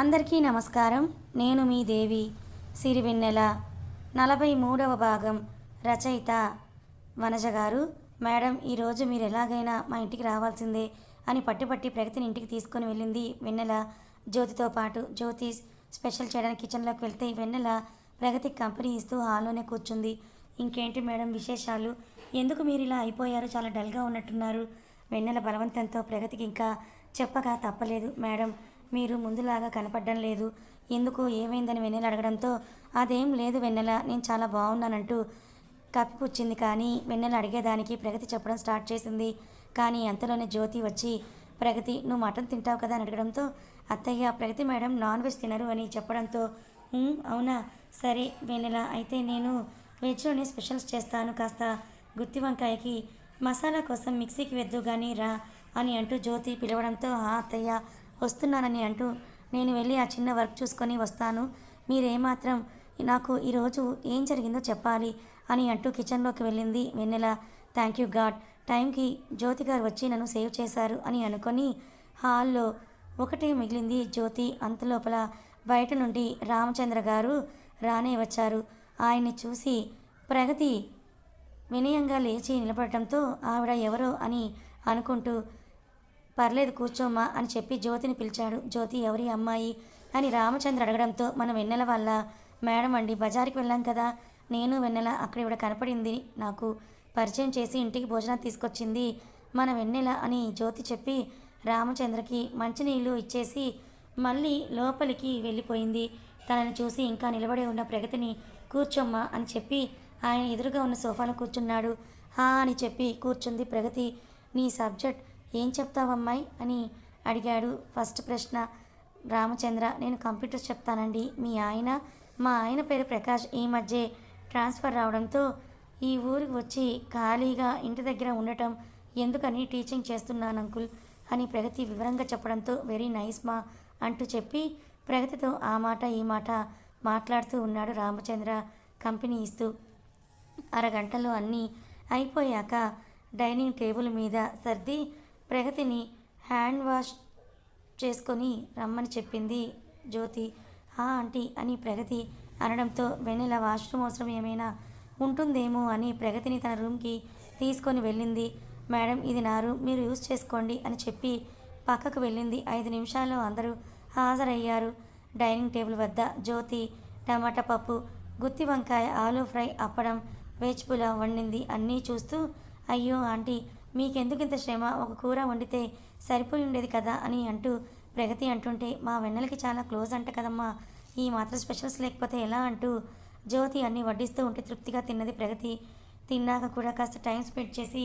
అందరికీ నమస్కారం. నేను మీ దేవి. సిరివెన్నెల నలభై మూడవ భాగం రచయిత వనజ గారు. మేడం ఈరోజు మీరు ఎలాగైనా మా ఇంటికి రావాల్సిందే అని పట్టుపట్టి ప్రగతిని ఇంటికి తీసుకొని వెళ్ళింది వెన్నెల. జ్యోతితో పాటు జ్యోతి స్పెషల్ చేయడానికి కిచెన్లోకి వెళ్తే వెన్నెల ప్రగతికి కంపెనీ ఇస్తూ హాల్లోనే కూర్చుంది. ఇంకేంటి మేడం విశేషాలు? ఎందుకు మీరు ఇలా అయిపోయారు? చాలా డల్గా ఉన్నట్టున్నారు. వెన్నెల బలవంతంతో ప్రగతికి ఇంకా చెప్పగా తప్పలేదు మేడం. మీరు ముందులాగా కనపడడం లేదు. ఎందుకు? ఏమైందని వెన్నెల అడగడంతో అదేం లేదు వెన్నెల నేను చాలా బాగున్నానంటూ కప్పిపుచ్చింది. కానీ వెన్నెల అడిగేదానికి ప్రగతి చెప్పడం స్టార్ట్ చేసింది. కానీ అంతలోనే జ్యోతి వచ్చి ప్రగతి నువ్వు మటన్ తింటావు కదా అని అడగడంతో అత్తయ్య ప్రగతి మేడం నాన్ వెజ్ తినరు అని చెప్పడంతో అవునా? సరే వెన్నెల అయితే నేను వెజ్లోనే స్పెషల్స్ చేస్తాను కాస్త గుత్తి వంకాయకి మసాలా కోసం మిక్సీకి వెద్దు కానీ రా అని అంటూ జ్యోతి పిలవడంతో ఆ అత్తయ్య వస్తున్నానని అంటూ నేను వెళ్ళి ఆ చిన్న వర్క్ చూసుకొని వస్తాను. మీరేమాత్రం నాకు ఈరోజు ఏం జరిగిందో చెప్పాలి అని అంటూ కిచెన్లోకి వెళ్ళింది వెన్నెల. Thank you God. టైంకి జ్యోతి గారు వచ్చి నన్ను సేవ్ చేశారు అని అనుకొని హాల్లో ఒకటే మిగిలింది జ్యోతి. అంతలోపల బయట నుండి రామచంద్ర గారు రానే వచ్చారు. ఆయన్ని చూసి ప్రగతి వినయంగా లేచి నిలబడటంతో ఆవిడ ఎవరో అని అనుకుంటూ పర్లేదు కూర్చోమ్మా అని చెప్పి జ్యోతిని పిలిచాడు. జ్యోతి ఎవరి అమ్మాయి? అని రామచంద్ర అడగడంతో మన వెన్నెల వల్ల మేడం అండి బజార్కి వెళ్ళాం కదా. నేను వెన్నెల అక్కడ ఇవిడ కనపడింది. నాకు పరిచయం చేసి ఇంటికి భోజనం తీసుకొచ్చింది. మన వెన్నెల అని జ్యోతి చెప్పి రామచంద్రకి మంచినీళ్ళు ఇచ్చేసి మళ్ళీ లోపలికి వెళ్ళిపోయింది. తనని చూసి ఇంకా నిలబడి ఉన్న ప్రగతిని కూర్చోమ్మా అని చెప్పి ఆయన ఎదురుగా ఉన్న సోఫాలో కూర్చున్నాడు. హా అని చెప్పి కూర్చుంది ప్రగతి. నీ సబ్జెక్ట్ ఏం చెప్తావమ్మాయి? అని అడిగాడు. ఫస్ట్ ప్రశ్న రామచంద్ర నేను కంప్యూటర్స్ చెప్తానండి. మీ ఆయన మా ఆయన పేరు ప్రకాష్. ఈ మధ్య ట్రాన్స్ఫర్ రావడంతో ఈ ఊరికి వచ్చి ఖాళీగా ఇంటి దగ్గర ఉండటం ఎందుకని టీచింగ్ చేస్తున్నాను అంకుల్ అని ప్రగతి వివరంగా చెప్పడంతో వెరీ నైస్ మా అంటూ చెప్పి ప్రగతితో ఆ మాట ఈ మాట మాట్లాడుతూ ఉన్నాడు రామచంద్ర కంపెనీ ఇస్తూ. అరగంటలో అన్నీ అయిపోయాక డైనింగ్ టేబుల్ మీద సర్ది ప్రగతిని హ్యాండ్ వాష్ చేసుకొని రమ్మని చెప్పింది జ్యోతి. ఆ ఆంటీ అని ప్రగతి అనడంతో వెన్నెల వాష్రూమ్ అవసరం ఏమైనా ఉంటుందేమో అని ప్రగతిని తన రూమ్కి తీసుకొని వెళ్ళింది. మేడం ఇది నా రూమ్ మీరు యూజ్ చేసుకోండి అని చెప్పి పక్కకు వెళ్ళింది. ఐదు నిమిషాల్లో అందరూ హాజరయ్యారు. డైనింగ్ టేబుల్ వద్ద జ్యోతి టమాటా పప్పు గుత్తి వంకాయ ఆలు ఫ్రై అప్పడం వెజ్ పులావ్ వండింది. అన్నీ చూస్తూ అయ్యో ఆంటీ మీకెందుకు ఇంత శ్రమ? ఒక కూర వండితే సరిపోయి ఉండేది కదా అని అంటూ ప్రగతి అంటుంటే మా వెన్నెలకి చాలా క్లోజ్ అంట కదమ్మా ఈ మాత్రం స్పెషల్స్ లేకపోతే ఎలా? అంటూ జ్యోతి అన్ని వడ్డిస్తూ ఉంటే తృప్తిగా తిన్నది ప్రగతి. తిన్నాక కూడా కాస్త టైం స్పెండ్ చేసి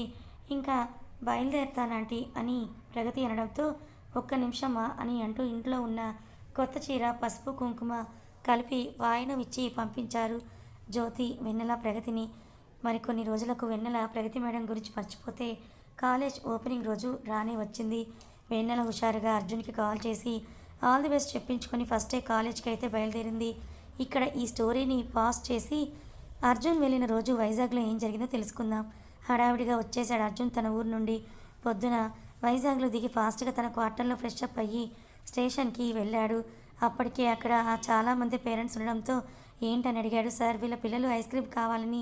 ఇంకా బయలుదేరుతానంటీ అని ప్రగతి అనడంతో ఒక్క నిమిషమా అని అంటూ ఇంట్లో ఉన్న కొత్త చీర పసుపు కుంకుమ కలిపి వాయనం ఇచ్చి పంపించారు జ్యోతి వెన్నెల ప్రగతిని. మరికొన్ని రోజులకు వెన్నెల ప్రగతి మేడం గురించి మర్చిపోతే కాలేజ్ ఓపెనింగ్ రోజు రానే వచ్చింది. వెన్నెల హుషారుగా అర్జున్కి కాల్ చేసి ఆల్ ది బెస్ట్ చెప్పించుకొని ఫస్టే కాలేజ్కి అయితే బయలుదేరింది. ఇక్కడ ఈ స్టోరీని పాస్ చేసి అర్జున్ వెళ్ళిన రోజు వైజాగ్లో ఏం జరిగిందో తెలుసుకుందాం. హడావిడిగా వచ్చేసాడు అర్జున్ తన ఊరు నుండి. పొద్దున వైజాగ్లో దిగి ఫాస్ట్గా తన క్వార్టర్లో ఫ్రెష్ అప్ అయ్యి స్టేషన్కి వెళ్ళాడు. అప్పటికే అక్కడ చాలామంది పేరెంట్స్ ఉండడంతో ఏంటని అడిగాడు. సార్ వీళ్ళ పిల్లలు ఐస్ క్రీమ్ కావాలని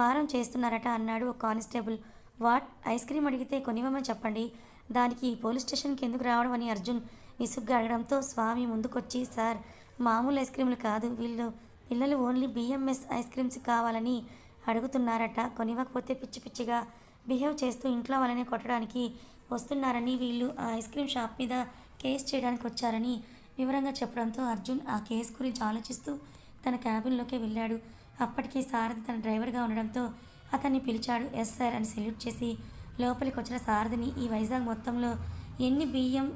మారం చేస్తున్నారట అన్నాడు ఒక కానిస్టేబుల్. వాట్? ఐస్ క్రీమ్ అడిగితే కొనివ్వమని చెప్పండి. దానికి పోలీస్ స్టేషన్కి ఎందుకు రావడం అని అర్జున్ విసుగ్గా అడగడంతో స్వామి ముందుకొచ్చి సార్ మామూలు ఐస్ క్రీములు కాదు. వీళ్ళు పిల్లలు ఓన్లీ బిఎంఎస్ ఐస్ క్రీమ్స్ కావాలని అడుగుతున్నారట. కొనివ్వకపోతే పిచ్చి పిచ్చిగా బిహేవ్ చేస్తూ ఇంట్లో వాళ్ళని కొట్టడానికి వస్తున్నారని వీళ్ళు ఆ ఐస్ క్రీమ్ షాప్ మీద కేసు చేయడానికి వచ్చారని వివరంగా చెప్పడంతో అర్జున్ ఆ కేసు గురించి ఆలోచిస్తూ తన క్యాబిన్లోకి వెళ్ళాడు. అప్పటికి సారథి తన డ్రైవర్గా ఉండడంతో అతన్ని పిలిచాడు. ఎస్ సార్ అని సెల్యూట్ చేసి లోపలికి వచ్చిన సారథిని ఈ వైజాగ్ మొత్తంలో ఎన్ని బియ్యం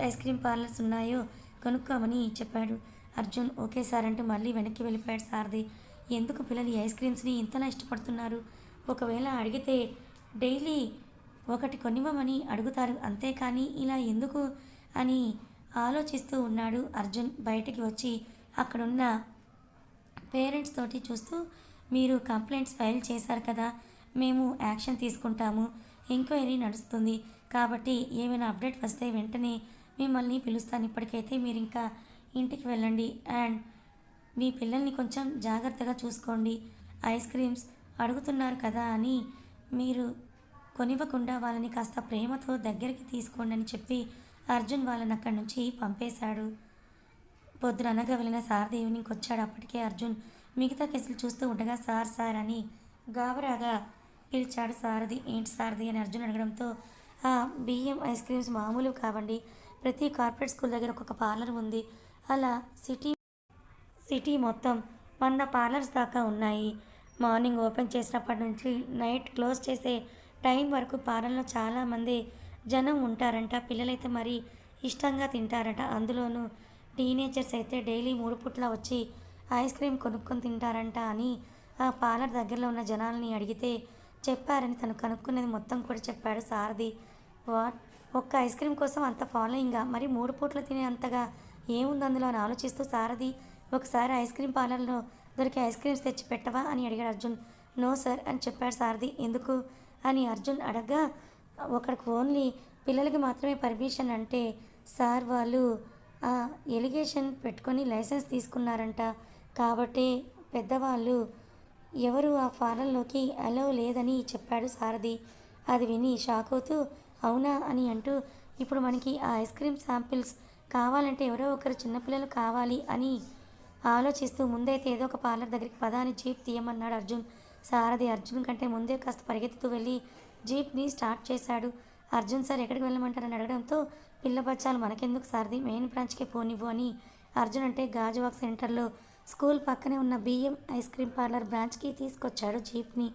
ఐస్ క్రీమ్ పార్లర్స్ ఉన్నాయో కనుక్కోమని చెప్పాడు. అర్జున్ ఓకే సార్ అంటూ మళ్ళీ వెనక్కి వెళ్ళిపోయాడు సారథి. ఎందుకు పిల్లలు ఈ ఐస్ క్రీమ్స్ని ఇంతలా ఇష్టపడుతున్నారు? ఒకవేళ అడిగితే డైలీ ఒకటి కొనివ్వమని అడుగుతారు. అంతేకాని ఇలా ఎందుకు అని ఆలోచిస్తూ ఉన్నాడు అర్జున్. బయటికి వచ్చి అక్కడున్న పేరెంట్స్ తోటి చూస్తూ మీరు కంప్లైంట్స్ ఫైల్ చేశారు కదా మేము యాక్షన్ తీసుకుంటాము. ఎంక్వైరీ నడుస్తుంది. కాబట్టి ఏమైనా అప్డేట్ వస్తే వెంటనే మిమ్మల్ని పిలుస్తాను. ఇప్పటికైతే మీరు ఇంకా ఇంటికి వెళ్ళండి. అండ్ మీ పిల్లల్ని కొంచెం జాగ్రత్తగా చూసుకోండి. ఐస్ క్రీమ్స్ అడుగుతున్నారు కదా అని మీరు కొనివ్వకుండా వాళ్ళని కాస్త ప్రేమతో దగ్గరికి తీసుకోండి అని చెప్పి అర్జున్ వాళ్ళని అక్కడి నుంచి పంపేశాడు. పొద్దున అనగా వెళ్ళిన సారథి ఈవినింగ్కి వచ్చాడు అప్పటికే అర్జున్ మిగతా కేసులు చూస్తూ ఉండగా సార్ సార్ అని గాబరాగా పిలిచాడు సారథి. ఏంటి సారథి అని అర్జున్ అడగడంతో ఆ బియ్యం ఐస్ క్రీమ్స్ మామూలు కావండి. ప్రతి కార్పొరేట్ స్కూల్ దగ్గర ఒక్కొక్క పార్లర్ ఉంది. అలా సిటీ సిటీ మొత్తం వంద పార్లర్స్ దాకా ఉన్నాయి. మార్నింగ్ ఓపెన్ చేసినప్పటి నుంచి నైట్ క్లోజ్ చేసే టైం వరకు పార్లర్లో చాలామంది జనం ఉంటారంట. పిల్లలైతే మరి ఇష్టంగా తింటారట. అందులోనూ టీనేజర్స్ అయితే డైలీ మూడు పుట్ల వచ్చి ఐస్ క్రీమ్ కొనుక్కొని తింటారంట అని ఆ పార్లర్ దగ్గరలో ఉన్న జనాల్ని అడిగితే చెప్పారని తను కనుక్కున్నది మొత్తం కూడా చెప్పాడు సారథి. వాట్? ఒక్క ఐస్ క్రీమ్ కోసం అంత ఫాలోయింగా? మరి మూడు పూట్లు తినే అంతగా ఏముంది అందులో అని ఆలోచిస్తూ సారథి ఒకసారి ఐస్ క్రీమ్ పార్లర్లో దొరికే ఐస్ క్రీమ్స్ తెచ్చి పెట్టవా అని అడిగాడు అర్జున్. నో సార్ అని చెప్పాడు సారథి. ఎందుకు? అని అర్జున్ అడగ్గా ఒకడికి ఓన్లీ పిల్లలకి మాత్రమే పర్మిషన్ అంటే సార్ వాళ్ళు ఎలిగేషన్ పెట్టుకొని లైసెన్స్ తీసుకున్నారంట. కాబట్టి పెద్దవాళ్ళు ఎవరు ఆ ఫారంలోకి అలో లేదని చెప్పాడు సారథి. అది విని షాక్ అవుతూ అవునా అని అంటూ ఇప్పుడు మనకి ఆ ఐస్ క్రీమ్ శాంపిల్స్ కావాలంటే ఎవరో ఒకరు చిన్నపిల్లలు కావాలి అని ఆలోచిస్తూ ముందైతే ఏదో ఒక పార్లర్ దగ్గరికి పదాని జీప్ తీయమన్నాడు అర్జున్. సారథి అర్జున్ కంటే ముందే కాస్త పరిగెత్తుతూ వెళ్ళి జీప్ని స్టార్ట్ చేశాడు. అర్జున్ సార్ ఎక్కడికి వెళ్ళమంటారని అడగడంతో పిల్ల బచ్చాలు మనకెందుకు సారథి? మెయిన్ బ్రాంచ్కి పోనివ్వు అని అర్జున్ అంటే గాజువాక్ సెంటర్లో స్కూల్ పక్కనే ఉన్న బియ్యం ఐస్ క్రీమ్ పార్లర్ బ్రాంచ్కి తీసుకొచ్చాడు జీప్ని.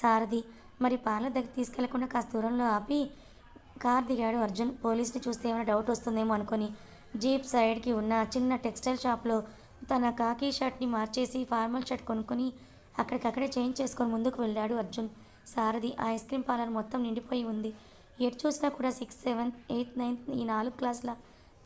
సారథి మరి పార్లర్ దగ్గర తీసుకెళ్ళకుండా కాస్త దూరంలో ఆపి కార్ దిగాడు అర్జున్. పోలీస్ని చూస్తే ఏమైనా డౌట్ వస్తుందేమో అనుకొని జీప్ సైడ్కి ఉన్న చిన్న టెక్స్టైల్ షాప్లో తన కాకి షర్ట్ని మార్చేసి ఫార్మల్ షర్ట్ కొనుక్కొని అక్కడికక్కడే చేంజ్ చేసుకొని ముందుకు వెళ్ళాడు అర్జున్. సారథి ఆ ఐస్ క్రీమ్ పార్లర్ మొత్తం నిండిపోయి ఉంది. ఎటు చూసినా కూడా సిక్స్త్ సెవెంత్ ఎయిత్ నైన్త్ ఈ నాలుగు క్లాసుల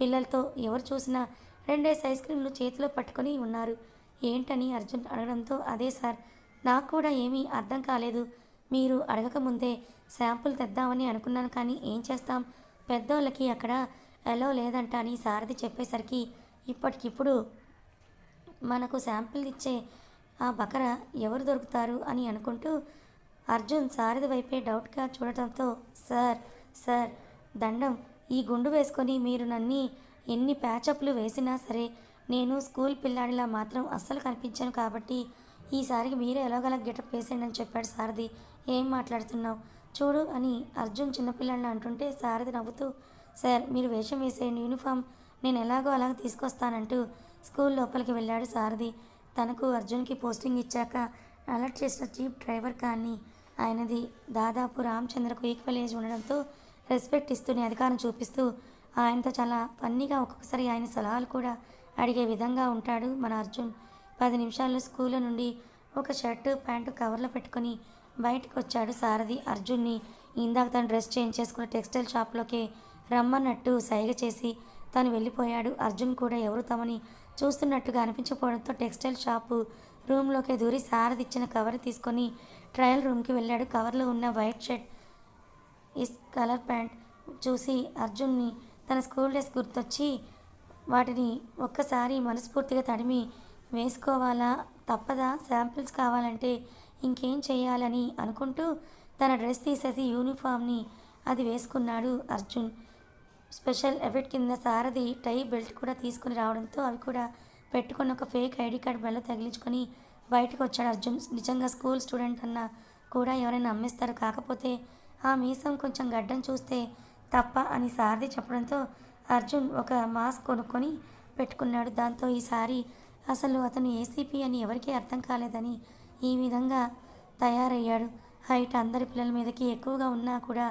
పిల్లలతో ఎవరు చూసినా రెండేసి ఐస్ క్రీమ్లు చేతిలో పట్టుకొని ఉన్నారు. ఏంటని అర్జున్ అడగడంతో అదే సార్ నాకు కూడా ఏమీ అర్థం కాలేదు. మీరు అడగకముందే శాంపుల్ తెద్దామని అనుకున్నాను కానీ ఏం చేస్తాం? పెద్దోళ్ళకి అక్కడ ఎలా లేదంట అని సారథి చెప్పేసరికి ఇప్పటికిప్పుడు మనకు శాంపిల్ ఇచ్చే ఆ బకర ఎవరు దొరుకుతారు? అని అనుకుంటూ అర్జున్ సారథి వైపే డౌట్గా చూడటంతో సార్ సార్ దండం ఈ గుండు వేసుకొని మీరు నన్ని ఎన్ని ప్యాచప్లు వేసినా సరే నేను స్కూల్ పిల్లాడిలా మాత్రం అస్సలు కనిపించాను కాబట్టి ఈసారికి మీరే ఎలాగలా గెటప్ వేసేయండి అని చెప్పాడు సారథి. ఏం మాట్లాడుతున్నావు? చూడు అని అర్జున్ చిన్నపిల్లాడిని అంటుంటే సారథి నవ్వుతూ సార్ మీరు వేషం వేసేయండి యూనిఫామ్ నేను ఎలాగో అలాగ తీసుకొస్తానంటూ స్కూల్ లోపలికి వెళ్ళాడు సారథి. తనకు అర్జున్కి పోస్టింగ్ ఇచ్చాక అలర్ట్ చేసిన జీప్ డ్రైవర్ కానీ ఆయనది దాదాపు రామచంద్రకు ఈక్వల్ ఏజ్ ఉండడంతో రెస్పెక్ట్ ఇస్తూనే అధికారం చూపిస్తూ ఆయనతో చాలా ఫన్నీగా ఒక్కొక్కసారి ఆయన సలహాలు కూడా అడిగే విధంగా ఉంటాడు మన అర్జున్. పది నిమిషాల్లో స్కూల్లో నుండి ఒక షర్టు ప్యాంటు కవర్లో పెట్టుకొని బయటకు వచ్చాడు సారథి. అర్జున్ని ఇందాక తను డ్రెస్ చేంజ్ చేసుకున్న టెక్స్టైల్ షాప్లోకి రమ్మన్నట్టు సైగ చేసి తను వెళ్ళిపోయాడు. అర్జున్ కూడా ఎవరు తమని చూస్తున్నట్టుగా అనిపించకపోవడంతో టెక్స్టైల్ షాపు రూమ్లోకి దూరి సారథి ఇచ్చిన కవర్ తీసుకొని ట్రయల్ రూమ్కి వెళ్ళాడు. కవర్లో ఉన్న వైట్ షర్ట్ ఇస్ కలర్ ప్యాంట్ చూసి అర్జున్ని తన స్కూల్ డ్రెస్ గుర్తొచ్చి వాటిని ఒక్కసారి మనస్ఫూర్తిగా తడిమి వేసుకోవాలా? తప్పదా? శాంపిల్స్ కావాలంటే ఇంకేం చేయాలని అనుకుంటూ తన డ్రెస్ తీసేసి యూనిఫామ్ని అది వేసుకున్నాడు అర్జున్. స్పెషల్ ఎఫెక్ట్ కింద సారథి టై బెల్ట్ కూడా తీసుకుని రావడంతో అవి కూడా పెట్టుకుని ఒక ఫేక్ ఐడి కార్డ్ మెల్ల తగిలించుకొని బయటకు వచ్చాడు అర్జున్. నిజంగా స్కూల్ స్టూడెంట్ అన్న కూడా ఎవరైనా అమ్మేస్తారు కాకపోతే ఆ మీసం కొంచెం గడ్డం చూస్తే తప్ప అని సారథి చెప్పడంతో అర్జున్ ఒక మాస్క్ కొనుక్కొని పెట్టుకున్నాడు. దాంతో ఈసారి అసలు అతను ఏసీపీ అని ఎవరికీ అర్థం కాలేదని ఈ విధంగా తయారయ్యాడు. హైట్ అందరి పిల్లల మీదకి ఎక్కువగా ఉన్నా కూడా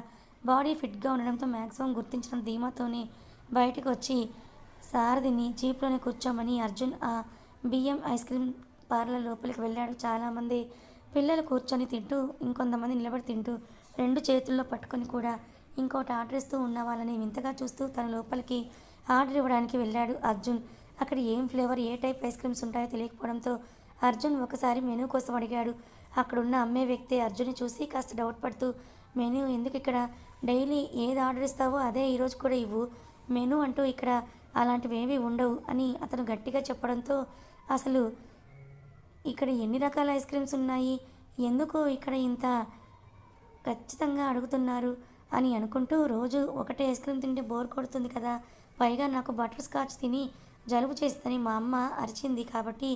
బాడీ ఫిట్గా ఉండడంతో మ్యాక్సిమం గుర్తించడం ధీమాతోనే బయటకు వచ్చి సారథిని జీప్లోనే కూర్చోమని అర్జున్ ఆ బియ్యం ఐస్ క్రీమ్ పార్లర్ లోపలికి వెళ్ళాడు. చాలామంది పిల్లలు కూర్చొని తింటూ ఇంకొంతమంది నిలబడి తింటూ రెండు చేతుల్లో పట్టుకొని కూడా ఇంకోటి ఆర్డర్ ఇస్తూ ఉన్న వాళ్ళని వింతగా చూస్తూ తన లోపలికి ఆర్డర్ ఇవ్వడానికి వెళ్ళాడు అర్జున్. అక్కడ ఏం ఫ్లేవర్ ఏ టైప్ ఐస్ క్రీమ్స్ ఉంటాయో తెలియకపోవడంతో అర్జున్ ఒకసారి మెనూ కోసం అడిగాడు. అక్కడున్న అమ్మే వ్యక్తి అర్జున్ని చూసి కాస్త డౌట్ పడుతూ మెనూ ఎందుకు ఇక్కడ? డైలీ ఏది ఆర్డర్ ఇస్తావో అదే ఈరోజు కూడా ఇవ్వు. మెనూ అంటూ ఇక్కడ అలాంటివి ఏవి ఉండవు అని అతను గట్టిగా చెప్పడంతో అసలు ఇక్కడ ఎన్ని రకాల ఐస్ క్రీమ్స్ ఉన్నాయి? ఎందుకు ఇక్కడ ఇంత ఖచ్చితంగా అడుగుతున్నారు? అని అనుకుంటూ రోజు ఒకటే ఐస్ క్రీమ్ తింటే బోర్ కొడుతుంది కదా. పైగా నాకు బటర్ స్కాచ్ తిని జలుబు చేస్తుందని మా అమ్మ అరిచింది కాబట్టి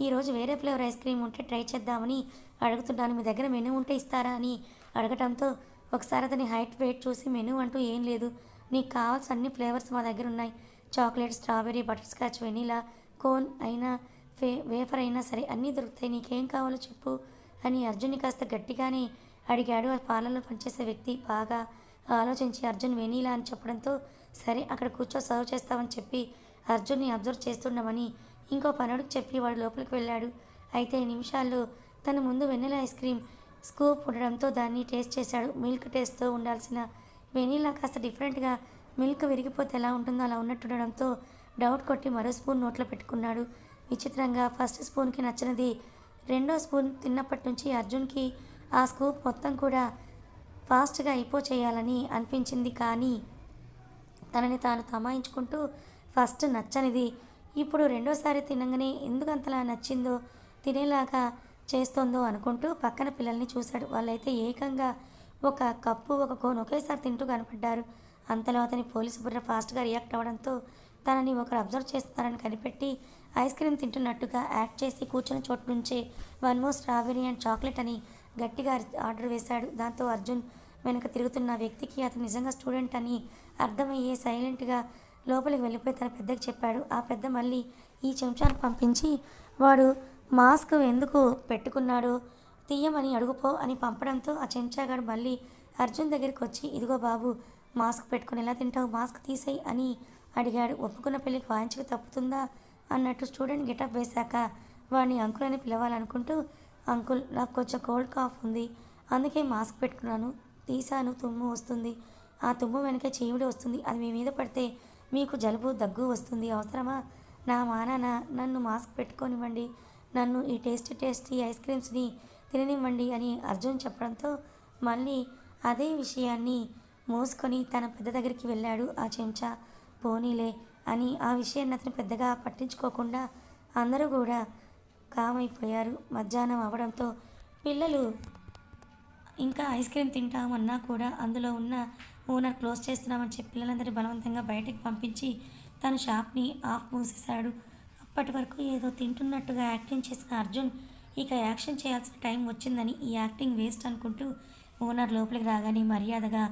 ఈరోజు వేరే ఫ్లేవర్ ఐస్ క్రీమ్ ఉంటే ట్రై చేద్దామని అడుగుతున్నాను. మీ దగ్గర మెనూ ఉంటే ఇస్తారా అని అడగటంతో ఒకసారి అతని హైట్ వెయిట్ చూసి మెనూ అంటూ ఏం లేదు. నీకు కావాల్సిన అన్ని ఫ్లేవర్స్ మా దగ్గర ఉన్నాయి. Chocolate strawberry butterscotch vanilla cone అయినా ఫే వేఫర్ అయినా సరే అన్నీ దొరుకుతాయి. నీకేం కావాలో చెప్పు అని అర్జున్ని కాస్త గట్టిగానే అడిగాడు. ఆ పాలనలో పనిచేసే వ్యక్తి బాగా ఆలోచించి అర్జున్ వెనీలా అని చెప్పడంతో సరే అక్కడ కూర్చో సర్వ్ చేస్తామని చెప్పి అర్జున్ని అబ్జర్వ్ చేస్తున్నామని ఇంకో పనుడికి చెప్పి వాడు లోపలికి వెళ్ళాడు. అయితే నిమిషాల్లో తన ముందు వెన్నెల ఐస్ క్రీమ్ స్కూప్ ఉండడంతో దాన్ని టేస్ట్ చేశాడు. మిల్క్ టేస్ట్తో ఉండాల్సిన వెనీలా కాస్త డిఫరెంట్గా మిల్క్ విరిగిపోతే ఎలా ఉంటుందో అలా ఉన్నట్టుండడంతో డౌట్ కొట్టి మరో స్పూన్ నోట్లో పెట్టుకున్నాడు. విచిత్రంగా ఫస్ట్ స్పూన్కి నచ్చినది రెండో స్పూన్ తిన్నప్పటి నుంచి అర్జున్కి ఆ స్కూప్ మొత్తం కూడా ఫాస్ట్గా అయిపో చేయాలని అనిపించింది కానీ తనని తాను తమాయించుకుంటూ ఫస్ట్ నచ్చనిది. ఇప్పుడు రెండోసారి తినగానే ఎందుకు అంతలా నచ్చిందో తినేలాగా చేస్తోందో అనుకుంటూ పక్కన పిల్లల్ని చూశాడు. వాళ్ళైతే ఏకంగా ఒక కప్పు ఒక కోన్ ఒకేసారి తింటూ కనపడ్డారు. అంతలో అతని పోలీసు బుర్ర ఫాస్ట్గా రియాక్ట్ అవ్వడంతో తనని ఒకరు అబ్జర్వ్ చేస్తున్నారని కనిపెట్టి ఐస్ క్రీమ్ తింటున్నట్టుగా యాక్ట్ చేసి కూర్చున్న చోటు నుంచే one more strawberry and chocolate అని గట్టిగా ఆర్డర్ వేశాడు. దాంతో అర్జున్ వెనక తిరుగుతున్న వ్యక్తికి అతను నిజంగా స్టూడెంట్ అని అర్థమయ్యే సైలెంట్గా లోపలికి వెళ్ళిపోయి తన పెద్దకి చెప్పాడు. ఆ పెద్ద మళ్ళీ ఈ చెంచాను పంపించి వాడు మాస్క్ ఎందుకు పెట్టుకున్నాడు తీయమని అడుగుపో అని పంపడంతో ఆ చెంచాగాడు మళ్ళీ అర్జున్ దగ్గరికి వచ్చి ఇదిగో బాబు మాస్క్ పెట్టుకుని ఎలా తింటావు? మాస్క్ తీసేయి అని అడిగాడు. ఒప్పుకున్న పెళ్ళికి వాయించక తప్పుతుందా? అన్నట్టు స్టూడెంట్ గెటప్ వేశాక వాడిని అంకులని పిలవాలనుకుంటూ అంకుల్ నాకు కొంచెం కోల్డ్ కాఫ్ ఉంది. అందుకే మాస్క్ పెట్టుకున్నాను. తీసాను తుమ్ము వస్తుంది. ఆ తుమ్ము వెనక చీమిడి వస్తుంది. అది మీ మీద పడితే మీకు జలుబు దగ్గు వస్తుంది. అవసరమా? నా మానాన నన్ను మాస్క్ పెట్టుకోనివ్వండి. నన్ను ఈ టేస్టీ టేస్టీ ఐస్ క్రీమ్స్ని తిననివ్వండి అని అర్జున్ చెప్పడంతో మళ్ళీ అదే విషయాన్ని మోసుకొని తన పెద్ద దగ్గరికి వెళ్ళాడు. ఆ చెంచా పోనీలే అని ఆ విషయాన్ని అతను పెద్దగా పట్టించుకోకుండా అందరూ కూడా కామైపోయారు మధ్యాహ్నం అవడంతో పిల్లలు ఇంకా ఐస్ క్రీమ్ తింటామన్నా కూడా అందులో ఉన్న ఓనర్ క్లోజ్ చేస్తున్నామని చెప్పి పిల్లలందరినీ బలవంతంగా బయటకు పంపించి తన షాప్ని ఆఫ్ మూసేశాడు. అప్పటి వరకు ఏదో తింటున్నట్టుగా యాక్టింగ్ చేసిన అర్జున్ ఇక యాక్షన్ చేయాల్సిన టైం వచ్చిందని ఈ యాక్టింగ్ వేస్ట్ అనుకుంటూ ఓనర్ లోపలికి రాగానే మర్యాదగా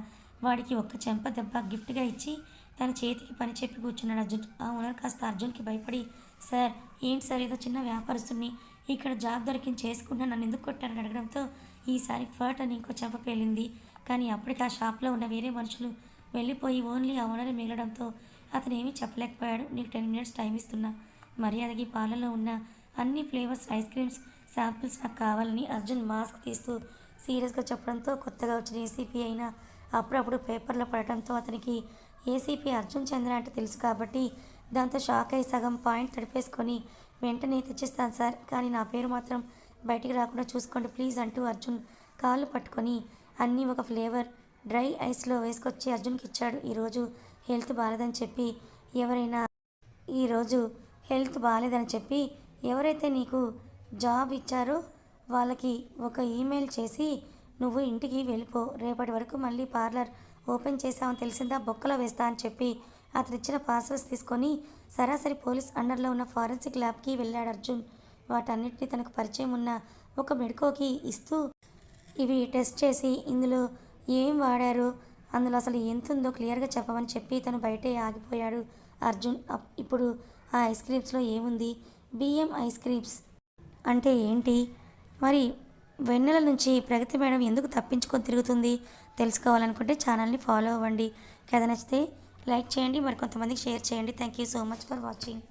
వాడికి ఒక్క చెంప దెబ్బ గిఫ్ట్గా ఇచ్చి తన చేతికి పని చెప్పి కూర్చున్నాడు అర్జున్. ఆ ఓనర్ కాస్త అర్జున్కి భయపడి సార్ ఏంటి సార్ ఏదో చిన్న వ్యాపారస్తుని ఇక్కడ జాబ్ దొరికింది చేసుకున్నా నన్ను ఎందుకు కొట్టారని అడగడంతో ఈసారి ఫర్ట్ అని ఇంకో చెంప పేలింది. కానీ అప్పటికి ఆ షాప్లో ఉన్న వేరే మనుషులు వెళ్ళిపోయి ఓన్లీ ఆ ఓనర్ మిగలడంతో అతను ఏమీ చెప్పలేకపోయాడు. నీకు టెన్ మినిట్స్ టైం ఇస్తున్నా. మర్యాదకి పాలలో ఉన్న అన్ని ఫ్లేవర్స్ ఐస్ క్రీమ్స్ శాంపిల్స్ నాకు కావాలని అర్జున్ మాస్క్ తీస్తూ సీరియస్గా చెప్పడంతో కొత్తగా వచ్చిన ఏసీపీ అయినా అప్పుడప్పుడు పేపర్లో పడటంతో అతనికి ఏసీపీ అర్జున్ చంద్ర అంటే తెలుసు కాబట్టి దాంతో షాక్ అయి సగం పాయింట్ తడిపేసుకొని వెంటనే తెచ్చిస్తాను సార్. కానీ నా పేరు మాత్రం బయటికి రాకుండా చూసుకోండి ప్లీజ్ అంటూ అర్జున్ కాళ్ళు పట్టుకొని అన్నీ ఒక ఫ్లేవర్ డ్రై ఐస్లో వేసుకొచ్చి అర్జున్కి ఇచ్చాడు. ఈరోజు హెల్త్ బాగాలేదని చెప్పి ఎవరైనా ఈరోజు హెల్త్ బాగాలేదని చెప్పి ఎవరైతే నీకు జాబ్ ఇచ్చారో వాళ్ళకి ఒక ఈమెయిల్ చేసి నువ్వు ఇంటికి వెళ్ళిపో. రేపటి వరకు మళ్ళీ పార్లర్ ఓపెన్ చేసామని తెలిసిందా? బొక్కలో వేస్తా అని చెప్పి అతను ఇచ్చిన పాస్వర్డ్స్ తీసుకొని సరాసరి పోలీస్ అండర్లో ఉన్న ఫారెన్సిక్ ల్యాబ్కి వెళ్ళాడు అర్జున్. వాటన్నిటిని తనకు పరిచయం ఉన్న ఒక మెడికోకి ఇస్తూ ఇవి టెస్ట్ చేసి ఇందులో ఏం వాడారు అందులో అసలు ఎంత ఉందో క్లియర్గా చెప్పమని చెప్పి తను బయటే ఆగిపోయాడు. అర్జున్ అప్- ఇప్పుడు ఆ ఐస్ క్రీమ్స్లో ఏముంది? బియ్యం ఐస్ క్రీమ్స్ అంటే ఏంటి? మరి వెన్నెల నుంచి ప్రగతి మేడం ఎందుకు తప్పించుకొని తిరుగుతుంది? తెలుసుకోవాలనుకుంటే ఛానల్ని ఫాలో అవ్వండి. కథ నచ్చితే లైక్ చేయండి మరి కొంతమందికి షేర్ చేయండి. Thank you so much for watching